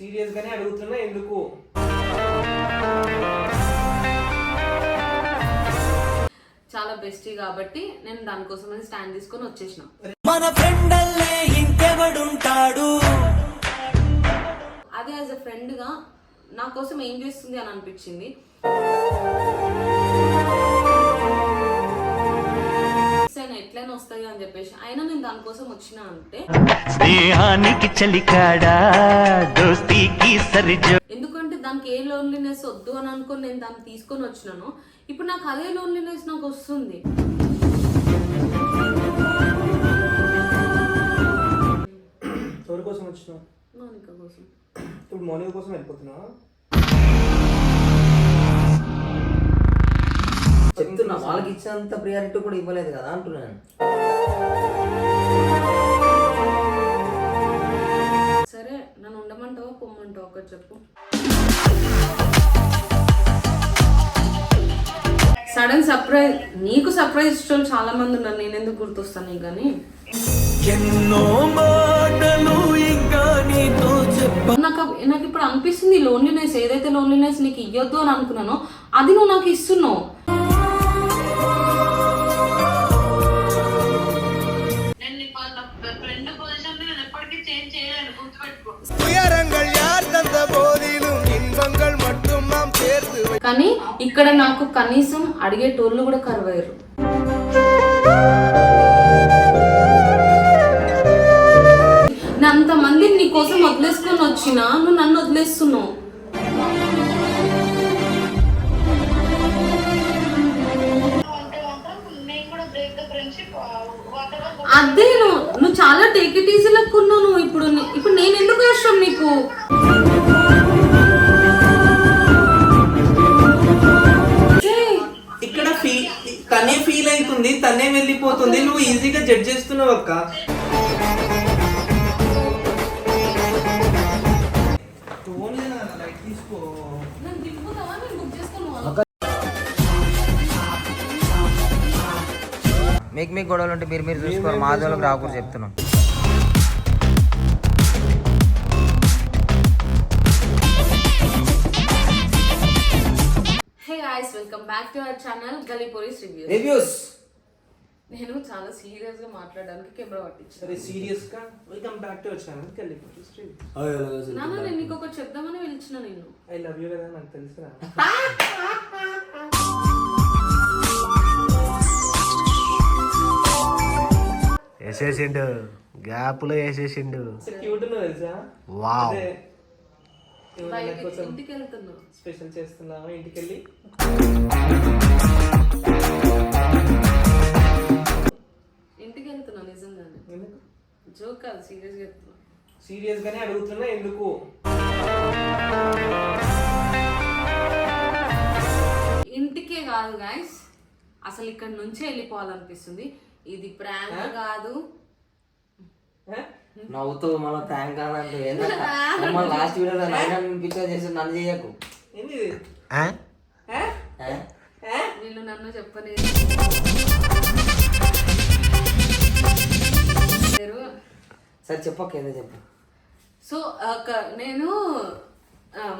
Serious గానే అడుగుతున్నా ఎందుకు? చాలా బెస్టీ కాబట్టి నేను దానికోసమని స్టాండ్ తీసుకొని వచ్చేసిన. మన ఫ్రెండల్లే ఇంకెవడుంటాడు? అదే యాజ్ ఎ ఫ్రెండ్గా నా కోసం ఏం చేస్తుంది అని అనిపించింది. ఎట్లయినా వస్తాయి అని చెప్పేసి. అయినా నేను దానికోసం వచ్చిన అంటే స్నేహానికి చలికాడా దోస్తీకి సరిజో ఎందుకంటే దానికి ఏ లోన్లీనెస్ వద్దు అని అనుకొని నేను దాన్ని తీసుకొని వచ్చినాను. ఇప్పుడు నాకు అదే లోన్లీనెస్ నాకు వస్తుంది. ఎవరి కోసం వచ్చినావు? మౌనిక కోసం. ఇప్పుడు మార్నింగ్ కోసం వెళ్ళిపోతున్నావా? చెప్తున్నా. వాళ్ళకి ఇచ్చినంత ప్రియారిటీ కూడా ఇవ్వలేదు కదా అంటున్నాను సరే నన్ను ఉండమంటావా పొమ్మంటావా? ఒకటి చెప్పు. సడన్ సర్ప్రైజ్ నీకు సర్ప్రైజ్ ఇష్టం చాలా మంది ఉన్నారు. నేను ఎందుకు గుర్తొస్తాను నీకు కానీ ఎన్నో మాటలు ఇంకా నీతో చెప్ప నాకు నాకు ఇప్పుడు అనిపిస్తుంది లోన్లీనెస్ ఏదైతే లోన్లీనెస్ నీకు ఇవ్వద్దు అని అనుకున్నానో అది నువ్వు నాకు ఇస్తున్నావు. కానీ ఇక్కడ నాకు కనీసం అడిగేటోళ్ళు కూడా కరువయ్యారు. నేను అంతమంది నీ కోసం వదిలేసుకొని వచ్చినా నువ్వు నన్ను వదిలేస్తున్నావు. బుక్ చేసుకున్నాను మీకు మీకు గొడవలు ఉంటే మీరు మీరు చూసుకోరు. మా జోలికి రాకూడదు చెప్తున్నాం. Hey guys welcome back to our channel Gali police review reviews నేను చాలా సీరియస్గా మాట్లాడడానికి కెమెరా పట్టించాను. సరే సీరియస్గా? Welcome back to our channel కెళ్ళి నాన్న నేను నీకు ఒకటి చెప్దామని పిలిచిన నిన్ను. ఐ లవ్ యూ కదా నాకు తెలుసురా. వేసేసిండు. గ్యాప్లో వేసేసిండు. క్యూట్ ఉన్నావు తెలుసా? వావ్. ఇంటికి వెళ్తున్నా స్పెషల్ చేస్తున్నావా ఇంటికి వెళ్ళి వెళ్తున్నా నిజంగానే. ఎందుకు? జోక్ కాదు సీరియస్గా చెప్తున్నా. సీరియస్ గానే అడుగుతున్నా ఎందుకు? ఇంటికే కాదు గాయస్ అసలు ఇక్కడ నుంచే వెళ్ళిపోవాలనిపిస్తుంది. ఇది ప్రాంక్ కాదు? నవ్వుతూ మళ్ళీ థ్యాంక్ కాదంటూ లాస్ట్ వీడియోలో నైన్ పిక్చర్ చేసి నన్ను చేయకు? వీళ్ళు నన్ను చెప్పలేదు. సరే చెప్పక్క ఏదో చెప్పు. సో ఒక నేను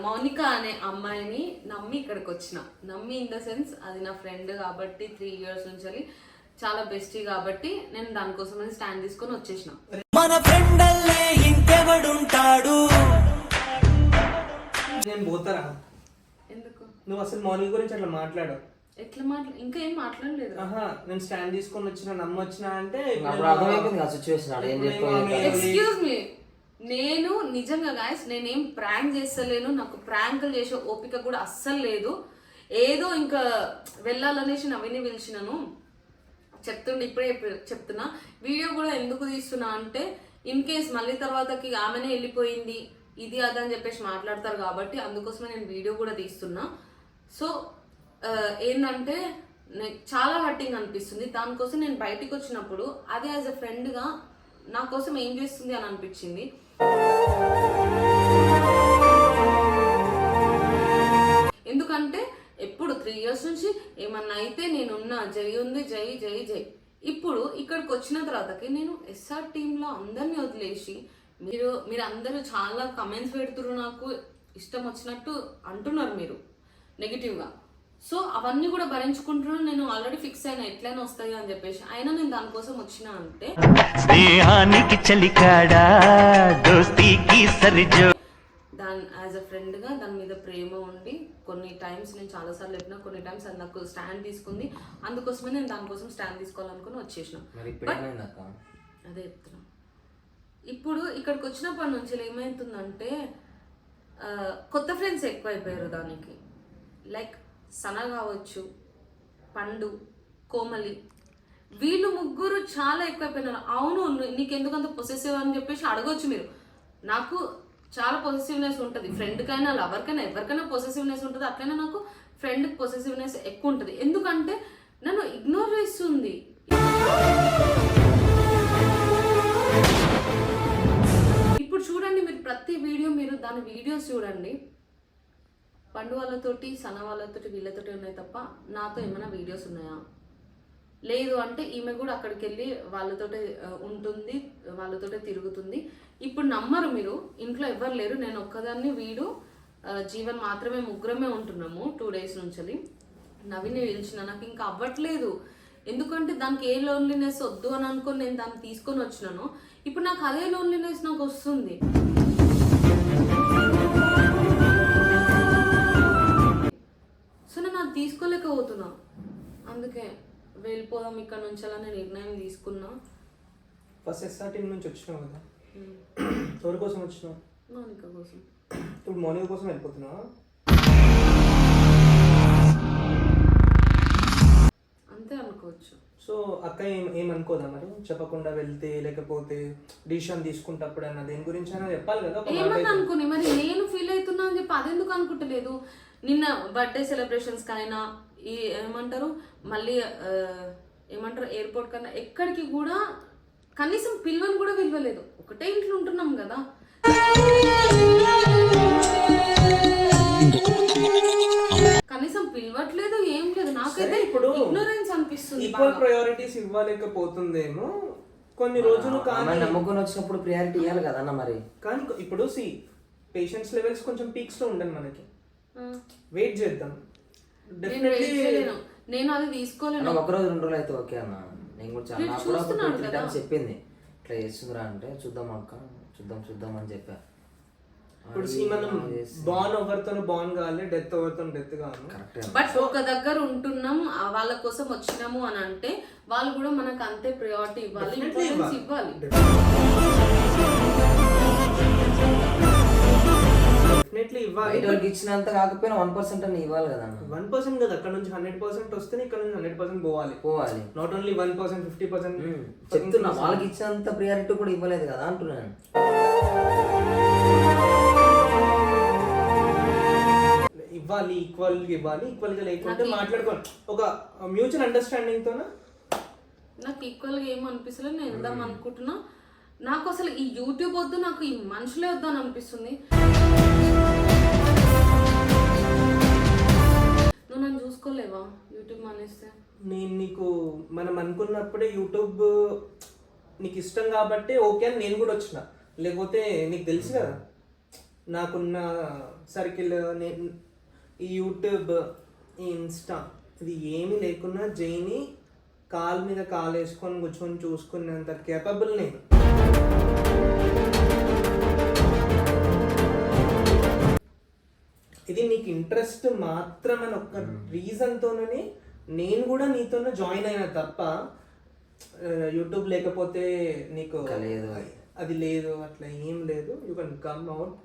మౌనిక అనే అమ్మాయిని నమ్మి ఇక్కడికి వచ్చిన. నమ్మి ఇన్ ద సెన్స్ అది నా ఫ్రెండ్ కాబట్టి త్రీ ఇయర్స్ నుంచి చాలా బెస్టీ కాబట్టి నేను దానికోసమని స్టాండ్ తీసుకొని వచ్చేసిన. మన ఫ్రెండల్లే ఇంకెవడుంటాడు? నేను పోతారా ఎందుకు? నువ్వు అసలు మార్నింగ్ గురించి అట్లా మాట్లాడు ఎట్లా మాట్లా ఇంకా ఏం మాట్లాడలేదు. ఆహా నేను స్టాండ్ తీసుకొని వచ్చిన నమ్మొచ్చిన అంటే అప్పుడు అర్థమైపోయింది కదా సిచ్యువేషన్ ఆడ ఏం చెప్పుకోలేదు ఎక్స్క్యూజ్ మీ నేను నిజంగా గాయస్ నేనేం ప్రాంక్ చేస్తలేను. నాకు ప్రాంకులు చేసే ఓపిక కూడా అస్సలు లేదు. ఏదో ఇంకా వెళ్ళాలనేసి నవ్విని పిలిచినాను. చెప్తుండే ఇప్పుడే చెప్తున్నా. వీడియో కూడా ఎందుకు తీస్తున్నా అంటే ఇన్ కేస్ మళ్ళీ తర్వాతకి ఆమెనే వెళ్ళిపోయింది ఇది అదని చెప్పేసి మాట్లాడతారు కాబట్టి అందుకోసమే నేను వీడియో కూడా తీస్తున్నా. సో ఏంటంటే చాలా హర్టింగ్ అనిపిస్తుంది. దానికోసం నేను బయటికి వచ్చినప్పుడు అది యాజ్ ఎ ఫ్రెండ్గా నా కోసం ఏం చేస్తుంది అని అనిపించింది. ఎందుకంటే ఎప్పుడు త్రీ ఇయర్స్ నుంచి ఏమన్నా అయితే నేనున్నా జై ఉంది జై జై జై. ఇప్పుడు ఇక్కడికి వచ్చిన తర్వాతకి నేను ఎస్ఆర్ టీంలో అందరినీ వదిలేసి మీరు మీరు అందరూ చాలా కమెంట్స్ పెడుతున్నారు నాకు. ఇష్టం వచ్చినట్టు అంటున్నారు మీరు నెగిటివ్గా సో అవన్నీ కూడా భరించుకుంటున్నాను. నేను ఆల్రెడీ ఫిక్స్ అయినా ఎట్లయినా వస్తాయి అని చెప్పేసి. అయినా నేను దానికోసం వచ్చిన అంటే స్నేహానికి చలికాడా దోస్తీకి సరిజో. దాని యాజ్ అ ఫ్రెండ్గా దాని మీద ప్రేమ ఉండి కొన్ని టైమ్స్ నేను చాలాసార్లు చెప్పిన కొన్ని టైమ్స్ అది నాకు స్టాండ్ తీసుకుంది. అందుకోసమే నేను దానికోసం స్టాండ్ తీసుకోవాలనుకుని వచ్చేసిన. అదే చెప్తున్నా. ఇప్పుడు ఇక్కడికి వచ్చినప్పటి నుంచి ఏమవుతుందంటే కొత్త ఫ్రెండ్స్ ఎక్కువైపోయారు దానికి. లైక్ సన కావచ్చు పండు కోమలి. వీళ్ళు ముగ్గురు చాలా ఎక్కువైపోయినారు అవును నీకెందుకు అంత పొసెసివ్ అని చెప్పేసి అడగొచ్చు మీరు. నాకు చాలా పొసెసివ్నెస్ ఉంటుంది. ఫ్రెండ్కైనా లవర్కైనా ఎవరికైనా పొసెసివ్నెస్ ఉంటుంది. అట్లనే నాకు ఫ్రెండ్కి పొసెసివ్నెస్ ఎక్కువ ఉంటుంది. ఎందుకంటే నన్ను ఇగ్నోర్ చేస్తుంది. ఇప్పుడు చూడండి మీరు ప్రతి వీడియో మీరు దాని వీడియోస్ చూడండి. పండు వాళ్ళతోటి సన వాళ్ళతోటి వీళ్ళతోటి ఉన్నాయి తప్ప నాతో ఏమైనా వీడియోస్ ఉన్నాయా? లేదు అంటే ఈమె కూడా అక్కడికి వెళ్ళి వాళ్ళతోటే ఉంటుంది వాళ్ళతోటే తిరుగుతుంది. ఇప్పుడు నమ్మరు మీరు ఇంట్లో ఎవ్వరు లేరు నేను ఒక్కదాన్ని వీడు జీవన్ మాత్రమే ముగ్గురమే ఉంటున్నాము టూ డేస్ నుంచి నవిని పిలిచిన నాకు ఇంకా అవ్వట్లేదు. ఎందుకంటే దానికి ఏ లోన్లీనెస్ వద్దు అని అనుకొని నేను దాన్ని తీసుకొని వచ్చినాను. ఇప్పుడు నాకు అదే లోన్లీనెస్ నాకు వస్తుంది. తీసుకోలేకపోతున్నా. అందుకే వెళ్ళిపోదాం ఇక్కడ నుంచి అలా నేను నిర్ణయం తీసుకున్నా. ఫస్ట్ ఎస్ఆర్టీ నుంచి వచ్చినావు కదా. ఎవరి కోసం వచ్చినావు? మౌనిక కోసం. ఇప్పుడు మౌనిక కోసం వెళ్ళిపోతున్నావా? అంతే అనుకోవచ్చు. సో అక్క ఏం ఏమనుకోదా మరి? చెప్పకుండా వెళ్తే లేకపోతే డిసిషన్ తీసుకుంటప్పుడు అన్న దేని గురించి అయినా చెప్పాలి కదా ఏమని. అనుకుని మరి నేను ఫీల్ అవుతున్నా అని చెప్పి అదెందుకు అనుకుంటలేదు? నిన్న బర్త్డే సెలబ్రేషన్స్ కైనా ఈ ఏమంటారు మళ్ళీ ఏమంటారు ఎయిర్పోర్ట్ కన్నా ఎక్కడికి కూడా కనీసం పిల్వని కూడా పిలవలేదు. ఒకటే ఇంట్లో ఉంటున్నాం కదా. కనీసం పిలవట్లేదు ఏం లేదు. నాకైతే ఇప్పుడు ఇగ్నోరెన్స్ అనిపిస్తుంది ఈక్వల్. ప్రయారిటీస్ ఇవ్వలేకపోతుందేమో. కొన్ని రోజులు కానీ నమ్ముకొని వచ్చినప్పుడు ప్రియారిటీ ఇవ్వాలి కదా అన్న మరి. కానీ ఇప్పుడు సి పేషెన్స్ లెవెల్స్ కొంచెం పీక్స్లో ఉండండి మనకి. వెయిట్ చేద్దాం. నేను డెఫినెట్లీ. నేను అది తీసుకోలేను. ఒక రోజు రెండు రోజులు అయితే ఓకే అన్న. నేను కూడా చాలా కూడా. టైమ్స్ చెప్పింది. ఇట్లా చేస్తుందిరా అంటే చూద్దాం అక్క. చూద్దాం చూద్దాం అని చెప్పా. ఇప్పుడు సి మనం బాన్ ఎవరితో బాన్ కావాలి డెత్ ఎవరితో డెత్ కావాలి. కరెక్ట్ బట్ ఒక దగ్గర ఉంటున్నాం వాళ్ళ కోసం వచ్చినాము అని అంటే వాళ్ళు కూడా మనకు అంతే ప్రయారిటీ ఇవ్వాలి ఇవ్వాలి. డెఫినెట్లీ ఇవ్వాలి. వాళ్ళకి ఇచ్చినంత కాకపోయినా వన్ పర్సెంట్ అని ఇవ్వాలి కదా అన్న వన్ పర్సెంట్ కదా అక్కడ నుంచి హండ్రెడ్ పర్సెంట్ వస్తే ఇక్కడ నుంచి హండ్రెడ్ పర్సెంట్ పోవాలి. పోవాలి. Not only one percent fifty percent. చెప్తున్నా వాళ్ళకి ఇచ్చినంత ప్రియారిటీ కూడా ఇవ్వలేదు కదా అంటున్నాను ఇవ్వాలి ఈక్వల్ ఇవ్వాలి ఈక్వల్గా లేకుంటే మాట్లాడుకోవాలి ఒక మ్యూచువల్ అండర్స్టాండింగ్ తోన? నాకు ఈక్వల్గా ఏం అనిపిస్తలేదు నేను వెళ్దాం అనుకుంటున్నా. నాకు అసలు ఈ యూట్యూబ్ వద్దు నాకు ఈ మనుషులే వద్దు అని అనిపిస్తుంది. నువ్వు నన్ను చూసుకోలేవా? యూట్యూబ్ మానేస్తే. నేను నీకు మనం అనుకున్నప్పుడే యూట్యూబ్ నీకు ఇష్టం కాబట్టి ఓకే అని నేను కూడా వచ్చిన. లేకపోతే నీకు తెలుసు కదా నాకున్న సర్కిల్ నేను ఈ యూట్యూబ్ ఈ ఇన్స్టా ఇది ఏమీ లేకున్నా జైని కాలు మీద కాలు వేసుకొని కూర్చొని చూసుకునేంత కేపబుల్ నేను. ఇది నీకు ఇంట్రెస్ట్ మాత్రమని ఒక్క రీజన్ తోనే నేను కూడా నీతోనే జాయిన్ అయినా తప్ప యూట్యూబ్ లేకపోతే నీకు లేదు. అది. లేదు అట్లా ఏం లేదు. యూ కెన్ కమ్ అవుట్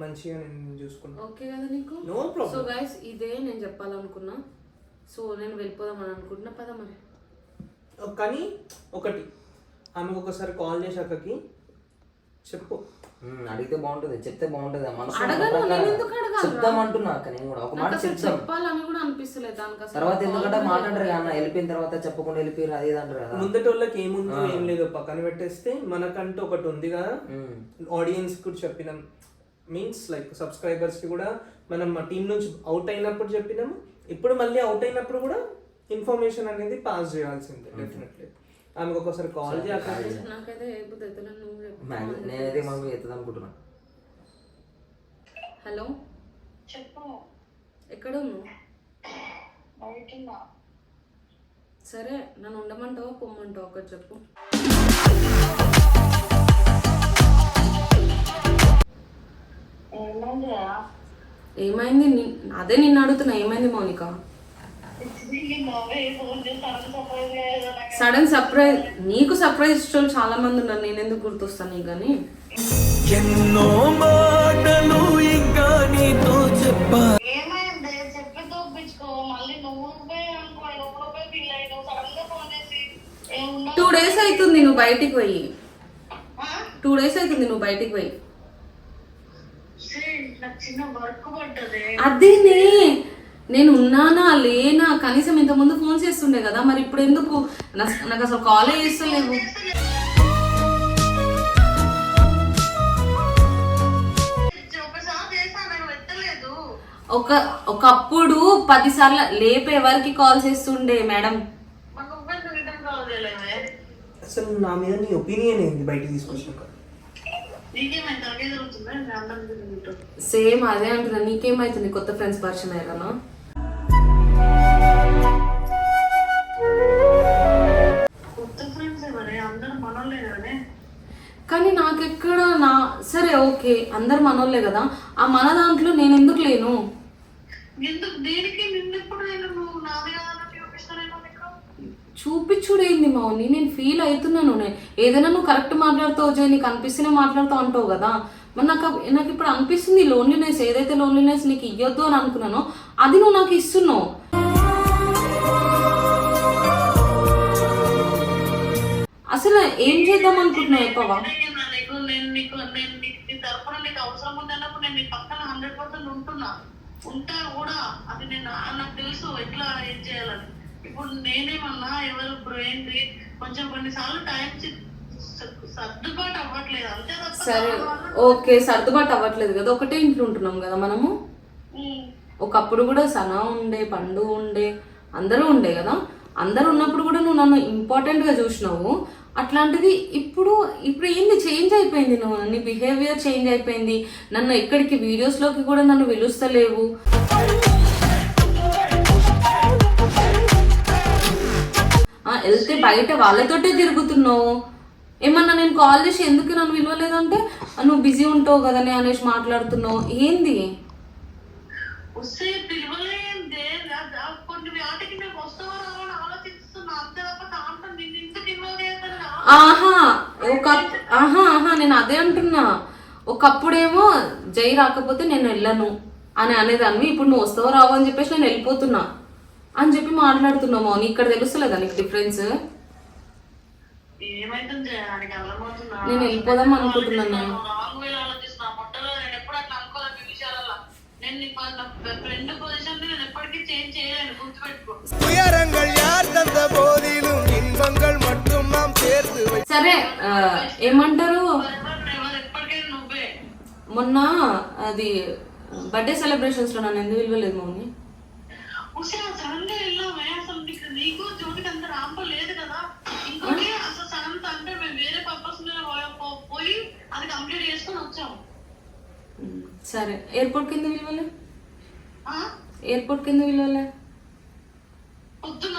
మంచిగా నేను చూసుకున్నాను ఓకే కదా నీకు? No problem. సో గైస్ ఇదే నేను చెప్పాలనుకున్నా. సో నేను వెళ్ళిపోదాం అని అనుకుంటున్నా. పద మరి. కానీ ఒకటి ఆమెకు ఒకసారి కాల్ చేసి అక్కకి చెప్పు. అడిగితే బాగుంటుంది చెప్తే బాగుంటుంది మనసు అడగను, నేను ఎందుకు అడగాలి? చెప్దాం అంటున్నా నేను కూడా ఒక మాట నాకు అసలు చెప్తాం చెప్పాలని కూడా అనిపిస్తలేదు దానికి అసలు తర్వాత ఎందుకంటే మాట్లాడరు అన్న వెళ్ళిపోయిన తర్వాత చెప్పకుండా వెళ్ళిపోయారు అది అంటారు కదా. ముందటి వాళ్ళకి ఏముందో ఏం లేదో పక్కన పెట్టేస్తే మనకంటూ ఒకటి ఉంది కదా. ఆడియన్స్ కూడా చెప్పినాం. మీన్స్ లైక్ సబ్స్క్రైబర్స్కి కూడా మనం మా టీం నుంచి అవుట్ అయినప్పుడు చెప్పినాము. ఇప్పుడు మళ్ళీ అవుట్ అయినప్పుడు కూడా ఇన్ఫర్మేషన్ అనేది పాస్ చేయాల్సిందే డెఫినెట్లీ ఆమెకు ఒకసారి కాల్ చేయాలి. నాకైతే నేనైతే మనం ఎత్తుదాం అనుకుంటున్నా. హలో? చెప్పు. ఎక్కడ ఉన్నావు? సరే నన్ను ఉండమంటావా పొమ్మంటావా? ఒకటి చెప్పు. ఏమైంది ఏమైంది ని- అదే నిన్ను అడుగుతున్నా. ఏమైంది మౌనిక? సడన్ సర్ప్రైజ్ నాకు సర్ప్రైజ్ ఇష్టం చాలా మంది ఉన్నారు. నేను ఎందుకు గుర్తొస్తాను నీకు కానీ ఎన్నో మాటలు ఇంకా నీతో చెప్పా. టూ డేస్ అవుతుంది నువ్వు బయటికి పోయి. టూ డేస్ అవుతుంది నువ్వు బయటికి పోయి. నాకు చిన్న వర్క్ పడ్డది. అదేనే. నేను ఉన్నానా లేనా? కనీసం ఇంతకుముందు ఫోన్ చేస్తుండే కదా మరి ఇప్పుడు ఎందుకు? నాకు అసలు కాలే చేస్తలేవు. ఒక ఒకప్పుడు పది సార్లు లేపే వరకు కాల్ చేస్తుండే మేడం. అసలు నా మీద నీ ఒపీనియన్ ఏంది బయటికి తీసుకొచ్చినాక? సేమ్ అదే అంటున్నా నీకేమైతుంది కొత్త ఫ్రెండ్స్ పరిచయం అయ్యారా? కానీ నాకెక్కడ నా సరే ఓకే అందరు మనోళ్ళే కదా. ఆ మన దాంట్లో నేను ఎందుకు లేను? చూపించుడేంది మౌని? నేను ఫీల్ అవుతున్నాను ఏదైనా నువ్వు కరెక్ట్ మాట్లాడుతావు జై నీకు అనిపిస్తేనే మాట్లాడుతావు అంటావు కదా. మరి నాకు నాకు ఇప్పుడు అనిపిస్తుంది లోన్లీనెస్ ఏదైతే లోన్లీనెస్ నీకు ఇవ్వద్దు అని అనుకున్నానో అది నువ్వు నాకు ఇస్తున్నావు. అసలు ఏం చేద్దాం అనుకుంటున్నావు చెప్పవా నేను నీకు నేను నీ తరపున నీకు అవసరం ఉంది అన్నప్పుడు నేను నీ పక్కన హండ్రెడ్ పర్సెంట్ ఉంటున్నా. ఉంటా కూడా. అది నేను నాకు తెలుసు ఎట్లా ఏం చేయాలని. ఇప్పుడు నేనేమన్నా ఎవరు ఇప్పుడు ఏంటి కొంచెం కొన్నిసార్లు టైం సర్దుబాటు అవ్వట్లేదు. అంతే సరే ఓకే సర్దుబాటు అవ్వట్లేదు కదా. ఒకటే ఇంట్లో ఉంటున్నాం కదా మనము. ఒకప్పుడు కూడా సనా ఉండే పండు ఉండే అందరూ ఉండే కదా? అందరూ ఉన్నప్పుడు కూడా నువ్వు నన్ను important గా చూసినావు. అట్లాంటిది ఇప్పుడు ఇప్పుడు ఏంది? చేంజ్ అయిపోయింది నువ్వు. నీ బిహేవియర్ చేంజ్ అయిపోయింది. నన్ను ఎక్కడికి? వీడియోస్లోకి కూడా నన్ను పిలుస్తలేవు. వెళ్తే బయట వాళ్ళతోటే తిరుగుతున్నావు. ఏమన్నా నేను కాల్ చేసి ఎందుకు నన్ను విలువలేదంటే నువ్వు బిజీ ఉంటావు కదనే అనేసి మాట్లాడుతున్నావు. ఏంది? ఆహా ఒక ఆహా ఆహా నేను అదే అంటున్నా ఒకప్పుడేమో జై రాకపోతే నేను వెళ్ళను అని అనేదాన్ని ఇప్పుడు నువ్వు వస్తావో రావు అని చెప్పేసి నేను వెళ్ళిపోతున్నా అని చెప్పి మాట్లాడుతున్నావు నీ ఇక్కడ తెలుస్తలేదా నీకు డిఫరెన్స్ ఏమైతుంది చేయడానికి అర్థమవుతుందా నేను వెళ్ళిపోదాం అనుకుంటున్నాను నేను. రాంగ్ వేలో ఆలోచిస్తున్నా మొట్టలో నేను ఎప్పుడు అట్లా అనుకోలేదు ఈ విషయాలలో నేను నీ ఫ్రెండ్ పొజిషన్ నేను ఎప్పటికీ చేంజ్ చేయలేను గుర్తుపెట్టుకో துயரங்கள் யார் தந்த போதிலும் இன்பங்கள் సరే ఏమంటారు? మొన్న అది బర్త్డే సెలబ్రేషన్స్లో నన్ను ఎందుకు విలువలేదు మౌని? ఉషా సడన్గా వెళ్ళామే అసలు నీకు నీకు జోడికి అంత రాంప లేదు కదా. ఇంకోటి అసలు సడన్ అంటే మేము వేరే పర్పస్ మీద పోయి- పో- పోయి అది కంప్లీట్ చేసుకొని వచ్చాము. ఉమ్, సరే. ఎయిర్పోర్ట్ కింద విలువలే ఆ? ఎయిర్పోర్ట్ కింద విలువలే పొద్దున.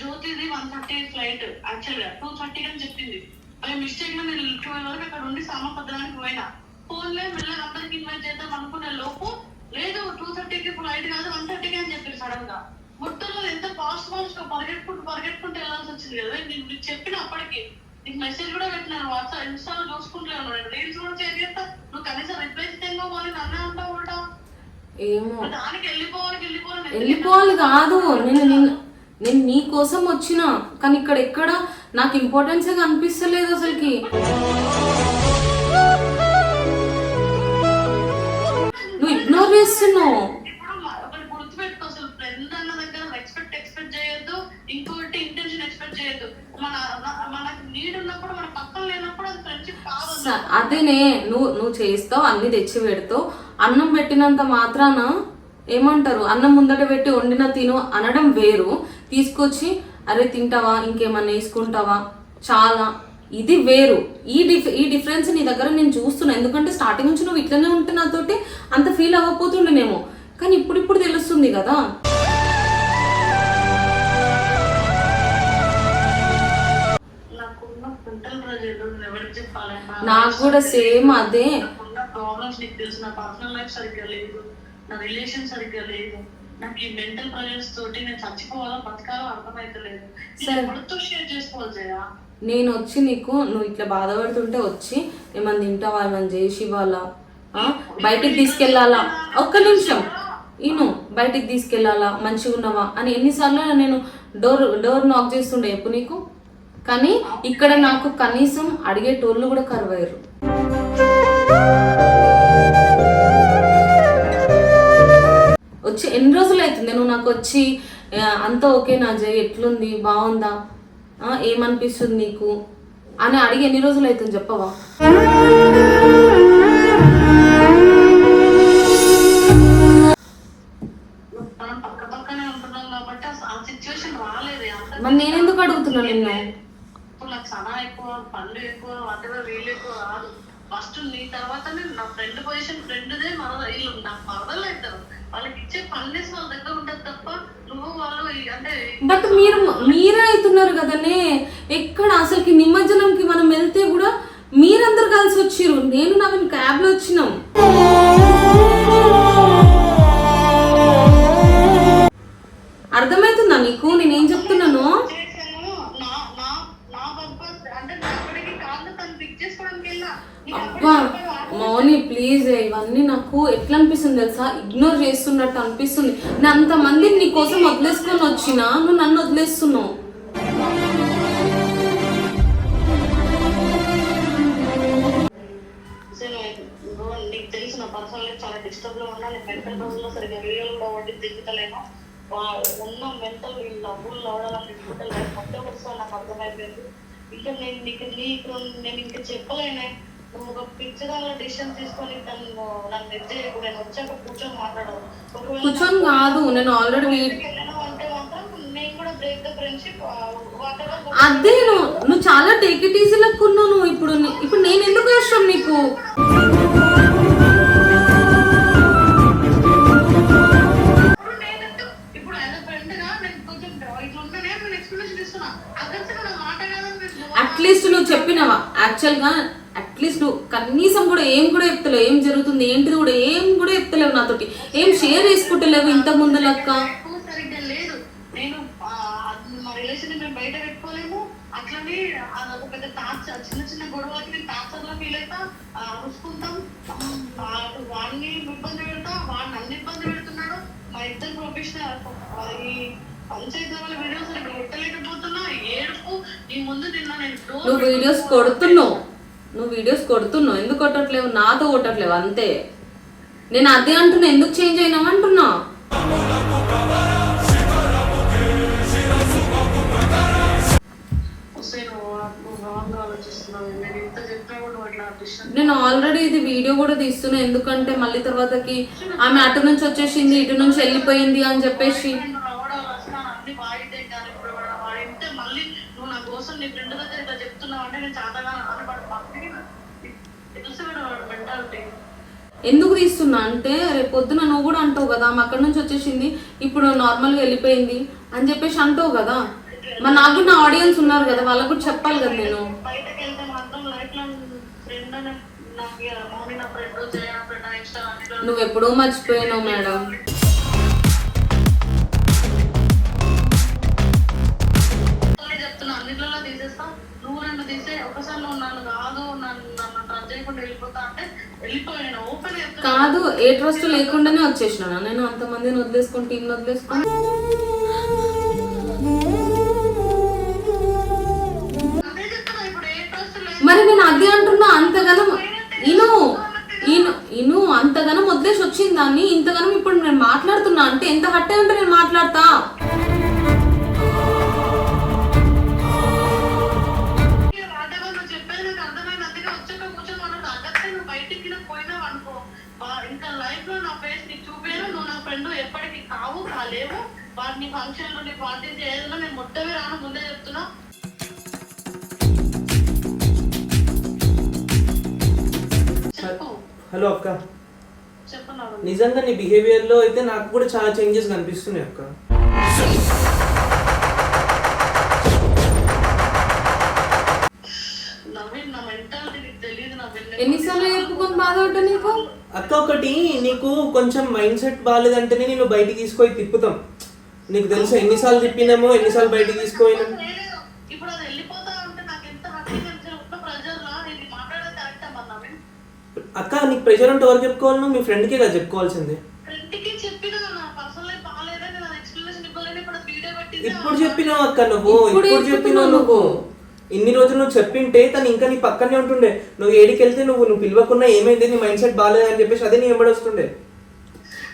జ్యోతిది వన్ థర్టీ ఫ్లైట్ యాక్చువల్గా టూ థర్టీ అని చెప్పింది. బై మిస్టేక్లో నేను ట్వెల్వ్ వరకు అక్కడ ఉండి సామాన్ పద్దడానికి పోయినా. ఫోన్లే మెల్లగా అందరికి ఇన్వైట్ చేద్దాం అనుకునే లోపు లేదు టూ థర్టీకి ఫ్లైట్ కాదు వన్ థర్టీకి అని చెప్పారు సడన్గా. మొత్తంలో ఎంత ఫాస్ట్ ఫాస్ట్గా పరిగెట్టుకుంటూ పరిగెట్టుకుంటూ వెళ్ళాల్సి వచ్చింది కదా. నేను నీకు చెప్పిన అప్పటికి నీకు మెసేజ్ కూడా పెట్టినాను వాట్సాప్ ఇన్స్టాలో చూసుకుంటున్నాను నేను రీల్స్ కూడా చేస్తా. నువ్వు కనీసం రిప్లై ఇస్తేమో మరి నన్నే అంటావు ఉంటావు ఏమో. దానికి వెళ్ళిపోవాలి వెళ్ళిపోవాలి వెళ్ళిపోవాలి కాదు. నేను నేను నీ కోసం వచ్చిన కానీ ఇక్కడ ఎక్కడ నాకు ఇంపార్టెన్స్ కనిపిస్తలేదు అసలుకి. నువ్వు ఇగ్నోర్ చేస్తున్నావు. అదేనే నువ్వు నువ్వు చేస్తావు అన్ని తెచ్చి పెడతావు. అన్నం పెట్టినంత మాత్రాన ఏమంటారు? అన్నం ముందట పెట్టి వండిన తిను అనడం వేరు. తీసుకొచ్చి అరే తింటావా? ఇంకేమన్నా వేసుకుంటావా? చాలా. ఇది వేరు. ఈ డిఫ్ ఈ డిఫరెన్స్ నీ దగ్గర నేను చూస్తున్నా. ఎందుకంటే స్టార్టింగ్ నుంచి నువ్వు ఇట్లనే ఉంటే నాతోటి అంత ఫీల్ అవ్వకపోతుండేనేమో. కానీ ఇప్పుడు ఇప్పుడు తెలుస్తుంది కదా. నాకు కూడా సేమ్ అదే. ప్రాబ్లమ్స్ నీకు తెలుసు. నా పర్సనల్ లైఫ్ సరిగ్గా లేదు. నా రిలేషన్ సరిగ్గా లేదు. నాకు ఈ మెంటల్ ప్రెజర్స్ తోటి నేను చచ్చిపోవాలో బతకాలో అర్థమైతలేదు ఎవరితో షేర్ చేసుకోవాలి జయ? నేను వచ్చి నీకు నువ్వు ఇట్లా బాధపడుతుంటే వచ్చి ఏమన్నా తింటావా ఏమన్నా చేసి ఇవ్వాలా? బయటికి తీసుకెళ్ళాలా? ఒక్క నిమిషం. ఈను బయటికి తీసుకెళ్ళాలా? మంచిగా ఉన్నావా? అని ఎన్నిసార్లు నేను డోర్ డోర్ నాక్ చేస్తుండే ఎప్పుడు నీకు? కానీ ఇక్కడ నాకు కనీసం అడిగేటోళ్ళు కూడా కరువయ్యారు. వచ్చి ఎన్ని రోజులు అవుతుంది? నువ్వు నాకు వచ్చి అంతా ఓకే నా జై ఎట్లుంది? బాగుందా? ఏమనిపిస్తుంది నీకు? అని అడిగి ఎన్ని రోజులు అవుతుంది చెప్పవా? నేను అంతమందిని నీ కోసం వదిలేసుకొని వచ్చినా నువ్వు నన్ను వదిలేస్తున్నావు. నీకు తెలుసు నా పర్సనల్ లైఫ్ చాలా డిస్టర్బ్లో ఉన్నా నేను మెంటల్ రోజుల్లో సరిగ్గా వీడియోలు కూడా ఒకటి దిగుతలేను ఉన్న మెంటల్ డబ్బులు అవడాలని మెంటల్ లైఫ్ మొత్తం వస్తుంది నాకు అర్థమైపోయింది. ఇంకా నేను నీకు నీకు నేను ఇంకా చెప్పలేనే. ఒక డిసిషన్ తీసుకొని నన్ను నన్ను నేను వచ్చాక కూర్చొని మాట్లాడవు కూర్చొని కాదు నేను ఆల్రెడీ అదే నువ్వు నువ్వు చాలా టేక్ ఇట్ ఈజీ లక్కున్నావు నువ్వు ఇప్పుడు ఇప్పుడు నేను ఎందుకు అవసరం నీకు? అట్లీస్ట్ నువ్వు చెప్పినావా? యాక్చువల్గా అట్లీస్ట్ నువ్వు కనీసం కూడా ఏం కూడా చెప్తలేవు. ఏం జరుగుతుంది ఏంటిది కూడా ఏం కూడా చెప్తలేవు నాతోటి. ఏం షేర్ చేసుకుంటలేవు ఇంత ముందు లెక్క. ఎక్కువ సరిగ్గా లేదు. నేను ఆ, అది మా రిలేషన్ మేము బయట పెట్టుకోలేము. అట్లనే ఒక పెద్ద టార్చర్ చిన్న చిన్న గొడవలకి నేను టార్చర్లో ఫీల్ అవుతా వాడిని ఇబ్బంది పెడతా వాడిని నన్ను ఇబ్బంది పెడుతున్నాడు. మా ఇద్దరు ప్రొఫెషనల్ ఈ నువ్వు వీడియోస్ కొడుతున్నావు. నువ్వు వీడియోస్ కొడుతున్నావు. ఎందుకు కొట్టట్లేవు? నాతో కొట్టట్లేవు అంతే. నేను అదే అంటున్నా ఎందుకు చేంజ్ ఆలోచిస్తున్నావు. నేను ఆల్రెడీ ఇది వీడియో కూడా తీస్తున్నా. ఎందుకంటే మళ్ళీ తర్వాతకి ఆమె అటు నుంచి వచ్చేసింది ఇటు నుంచి వెళ్ళిపోయింది అని చెప్పేసి. మళ్ళీ నువ్వు నా కోసం నీ ఫ్రెండ్ దగ్గర ఇట్లా చెప్తున్నావు అంటే నేను చాతగా అనబడి పక్కకి తెలుసు కూడా వాడు మెంటాలిటీ ఎందుకు తీస్తున్నా? అంటే రేపు పొద్దున నువ్వు కూడా అంటావు కదా ఆమె అక్కడి నుంచి వచ్చేసింది ఇప్పుడు నార్మల్గా వెళ్ళిపోయింది అని చెప్పేసి అంటావు కదా. మరి నాకు కూడా నా ఆడియన్స్ ఉన్నారు కదా వాళ్ళకు కూడా చెప్పాలి కదా నేను. నువ్వు ఎప్పుడో మర్చిపోయినావు మేడం. నువ్వు నన్ను తీసే ఒకసారి నువ్వు నన్ను కాదు నన్ను నన్ను ట్రస్ట్ చేయకుండా వెళ్ళిపోతా అంటే కాదు ఏ ట్రస్ట్ లేకుండానే వచ్చేసిన నేను అంతమందిని వదిలేసుకొని టీంని వదిలేసుకొని? మరి నేను అదే అంటున్నా అంతగానం ఇను ఇను ఇను అంతగానం వదిలేసి వచ్చింది దాన్ని ఇంతగానం ఇప్పుడు నేను మాట్లాడుతున్నా. అంటే ఎంత హట్టే ఉంటే నేను మాట్లాడతా? వాటిని ఫంక్షన్ నుండి పార్టీ చేయకుండా నేను మొట్టమే రాను ముందే చెప్తున్నా. హలో అక్క. నిజంగా నీ బిహేవియర్లో అయితే నాకు కూడా చాలా చేంజెస్ కనిపిస్తున్నాయి అక్క. ఎన్నిసార్లు చెప్పుకొని బాధపడ్డా నీకు? అక్క ఒకటి నీకు కొంచెం మైండ్ సెట్ బాగాలేదంటేనే నేను బయటికి తీసుకొని తిప్పుతాం. నీకు తెలుసా ఎన్నిసార్లు తిప్పినామో ఎన్నిసార్లు బయటికి తీసుకుపోయినాం? అక్క నీకు ప్రెషర్ ఉంటే ఎవరు చెప్పుకోవాలి నువ్వు? మీ ఫ్రెండ్కే కదా చెప్పుకోవాల్సింది. ఫ్రెండ్కి చెప్పిన నా పర్సనల్ లైఫ్ బాగాలేదని నా ఎక్స్ప్లెనేషన్ ఇవ్వలేని ఇప్పుడు వీడియో పెట్టింది ఇప్పుడు చెప్పినావు అక్క నువ్వు? ఇప్పుడు చెప్పినావు నువ్వు. ఇన్ని రోజులు నువ్వు చెప్పింటే తను ఇంకా నీ పక్కనే ఉంటుండే. నువ్వు ఏడికి వెళ్తే నువ్వు నువ్వు పిలవకుండా ఏమైంది? నీ మైండ్ సెట్ బాగాలేదు అని చెప్పేసి అదే నీ వెంబడి వస్తుండే.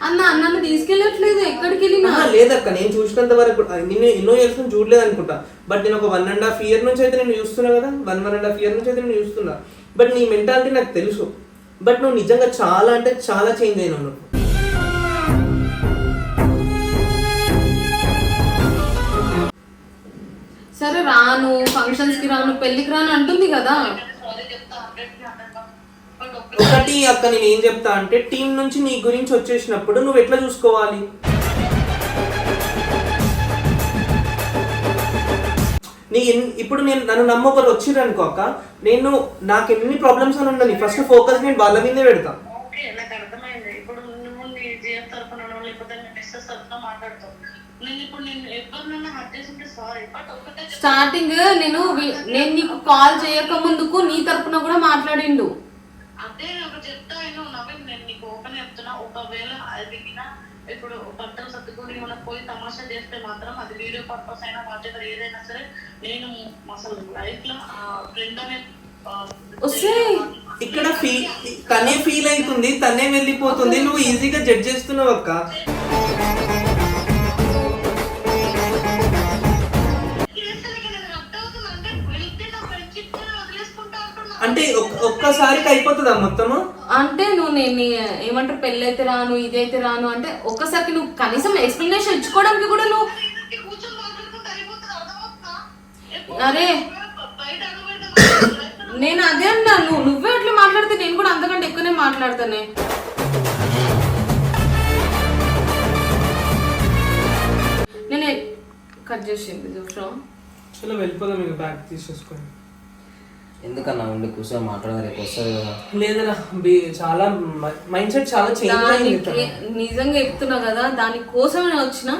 అన్న అన్నను తీసుకెళ్ళట్లేదు ఎక్కడికి వెళ్ళినా? లేదక్క నేను చూసినంత వరకు ఆ, నిన్ను ఎన్నో ఇయర్స్ నుంచి చూడలేదు అనుకుంటా బట్ నేను ఒక వన్ అండ్ హాఫ్ ఇయర్ నుంచి అయితే నేను చూస్తున్నా కదా one one and half year నుంచి అయితే నేను చూస్తున్నా. బట్ నీ మెంటాలిటీ నాకు తెలుసు. బట్ నువ్వు నిజంగా చాలా అంటే చాలా చేంజ్ అయినావు నువ్వు. సరే రాను ఫంక్షన్స్కి రాను పెళ్ళికి రాను అంటుంది కదా. ఒకటి అక్క నేను ఏం చెప్తా అంటే టీం నుంచి నీ గురించి వచ్చేసినప్పుడు నువ్వు ఎట్లా చూసుకోవాలి? నీ ఇప్పుడు నేను నన్ను నమ్మ ఒకరు వచ్చిర్రు అనుకో అక్క నేను నాకు ఎన్ని ప్రాబ్లమ్స్ అని ఉండని ఫస్ట్ ఫోకస్ నేను వాళ్ళ మీదే పెడతా. స్టార్టింగ్ నేను వి- నేను నీకు కాల్ చేయక ముందుకు నీ తరపున కూడా మాట్లాడిండు. అదే నాకు చెప్తా నేను నవీన్ నేను నీకు ఓపెన్ చెప్తున్నా ఒకవేళ అది దిగినా ఇప్పుడు బట్టలు సర్దుకొని మనం పోయి తమాషా చేస్తే మాత్రం అది వీడియో పర్పస్ అయినా వాటెవర్ ఏదైనా సరే నేను అసలు లైఫ్లో ఫ్రెండ్ అనే ఆ, వస్తే ఇక్కడ ఫీ తనే ఫీల్ అవుతుంది తనే వెళ్ళిపోతుంది నువ్వు ఈజీగా జడ్జ్ చేస్తున్నావు అక్క. అంటే ఒక్- ఒక్కసారికి అయిపోతుందా మొత్తము? అంటే నువ్వు నేను ఏమంటారు పెళ్ళైతే రాను ఇదైతే రాను అంటే ఒక్కసారికి నువ్వు కనీసం ఎక్స్ప్లెనేషన్ ఇచ్చుకోవడానికి కూడా నువ్వు అరే నేను అదే అన్నా నువ్వు నువ్వే అట్లా మాట్లాడితే నేను కూడా అంతకంటే ఎక్కువనే మాట్లాడతానే. నేను కట్ చేసింది చూసా చలో వెళ్ళిపోదాం ఇక బ్యాగ్ తీసేసుకొని. ఎందుకన్నా ఉండి కూర్చొని మాట్లాడదా రేపు వస్తుంది కదా? చాలా మైండ్ సెట్ చాలా చేంజ్ అయింది నిజంగా చెప్తున్నా కదా దాని కోసమే వచ్చిన.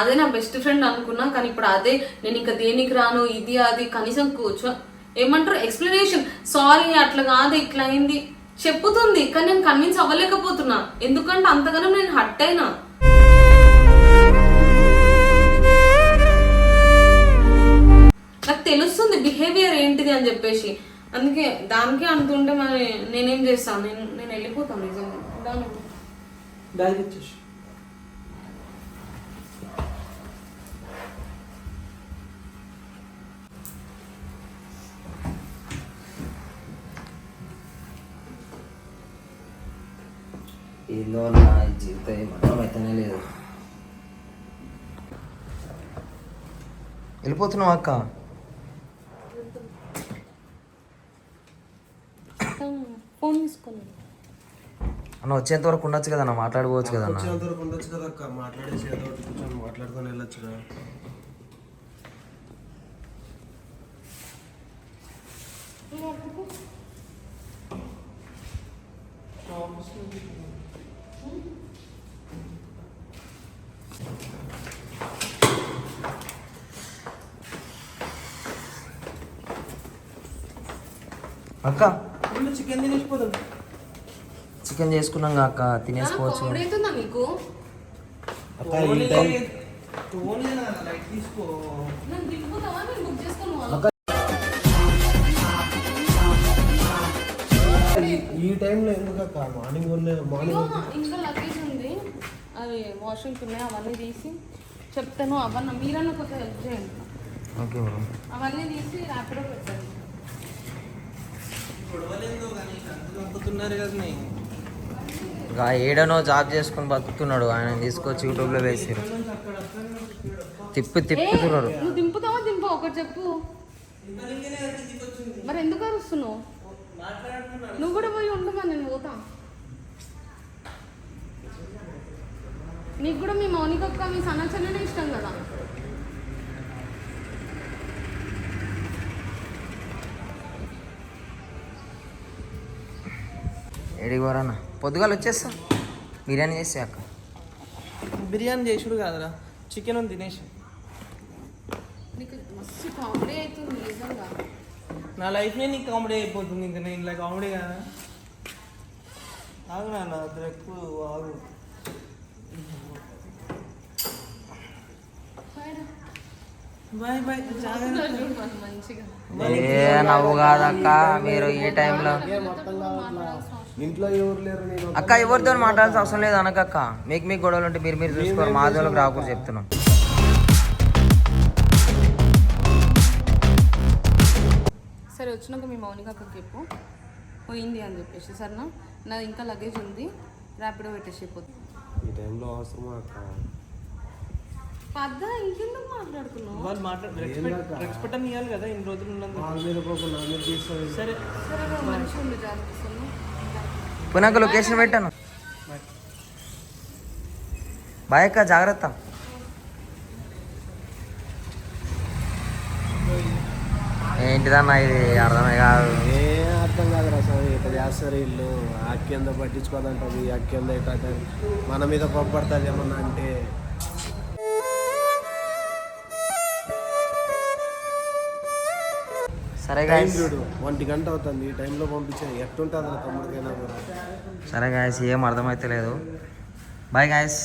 అదే నా బెస్ట్ ఫ్రెండ్ అనుకున్నా కానీ ఇప్పుడు అదే నేను ఇంకా దేనికి రాను ఇది అది కనీసం కూర్చో ఏమంటారు? ఎక్స్ప్లెనేషన్ సారీ అట్లా కాదు ఇట్లా అయింది. చెప్పుతుంది కానీ నేను కన్విన్స్ అవ్వలేకపోతున్నా. ఎందుకంటే అంతగానో నేను హట్ అయినా. నాకు తెలుస్తుంది బిహేవియర్ ఏంటిది అని చెప్పేసి. అందుకే దానికే అంటుంటే మరి నేనేం చేస్తాను నేను నేను వెళ్ళిపోతాను నిజంగా. దాని బ్యాగ్ ఇచ్చేసి. ఏందో నా జీవితం ఏం అర్థం అయితేనే లేదు. వెళ్ళిపోతున్నావు అక్క ఫోన్ తీసుకొని అన్న వచ్చేంత వరకు ఉండొచ్చు కదా అన్న మాట్లాడుకోవచ్చు కదా అన్న వచ్చేంత వరకు ఉండొచ్చు కదా అక్క మాట్లాడేసి ఏదో ఒకటి కూర్చొని మాట్లాడుకొని వెళ్ళొచ్చు కదా అక్క చికెన్ తినేసిపోదాం చికెన్ చేసుకున్నాం అక్క తినేసుకోవచ్చు మీకు? అక్క ఈ టైం ఓన్లీ లైట్ తీసుకో. నన్ను దిగిపోతావా నేను బుక్ చేసుకోను ఈ- ఈ టైంలో ఎందుకు అక్క? మార్నింగ్ మార్నింగ్ ఇంకా లగేజ్ ఉంది. అవి వాషింగ్ ఉన్నాయి అవన్నీ తీసి చెప్తాను. అవన్నీ మీరన్నా కొంచెం హెల్ప్ చేయండి. ఓకే బ్రో అవన్నీ తీసి ర్యాపిడో పెట్టండి. గొడవలేదు కానీ? అంత చంపుతున్నారు కదా ఏడనో జాబ్ చేసుకొని బతుకుతున్నాడు. ఆయన తీసుకొచ్చి యూట్యూబ్లో వేసారు తిప్పి తిప్పుతున్నారు. నువ్వు దింపుతావా దింపా ఒకటి చెప్పు. మరి ఎందుకు అరుస్తున్నావు? నువ్వు కూడా పోయి ఉండమా నేను పోతా. నీకు కూడా మీ మౌనిక అక్క మీ సన్నచల్లనే ఇష్టం కదా? పోరన్నా పొద్దుగాలు వచ్చేస్తా. బిర్యానీ చేస్తే అక్క. బిర్యానీ చేసుడు కాదురా. చికెన్ ఉంది తినేసి. నీకు మస్తు కామెడీ అవుతుంది నిజంగా. నా లైఫ్నే నీకు కామెడీ అయిపోతుంది ఇంకా నేను ఇలా కామెడీ కదా? ఆగు నాన్న ఎక్కువ ఆగు. ఏ నవ్వు కాదక్క మీరు ఈ టైంలో ఇంట్లో ఎవరు లేరు నేను అక్క ఎవరితో మాట్లాడాల్సిన అవసరం లేదు అనకక్క. మీకు మీకు గొడవలు ఉంటే మీరు మీరు చూసుకోరు. మా దోళ్ళకి రాకూడదు చెప్తున్నాం. సరే వచ్చినాక మీ మౌనిక అక్కకి చెప్పు. పోయింది అని చెప్పేసి సరేనా? నాది ఇంకా లగేజ్ ఉంది. ర్యాపిడో పెట్టేసి అయిపోతుంది ఈ టైంలో అవసరమా అక్క? పద్ద ఇంకెందుకు మాట్లాడుతున్నావు? వాళ్ళు మాట్లాడు రెస్పెక్ట్ రెస్పెక్ట్ అని ఇవ్వాలి కదా ఇన్ని రోజులు వాళ్ళ మీద తీసుకోవాలి సరే. సరే మంచిగా ఉంది జాగ్రత్త. పునక లొకేషన్ పెట్టాను. బాయక్క జాగ్రత్త. ఏంటిదన్నా ఇది? అర్థమే కాదు. ఏ అర్థం కాదు రా స్వామి ఇట్లా చేస్తారు వీళ్ళు. అక్కేందో పట్టించుకోదంటది అక్కింద ఇట్లా మన మీద పంపడుతుంది ఏమన్నా అంటే సరే గాయస్ చూడు ఒంటి గంట అవుతుంది ఈ టైంలో పంపించాను ఎట్టుంటుంది నా తమ్ముడికైనా కూడా. సరే గాయస్ ఏం అర్థమైతే లేదు బాయ్ గాయస్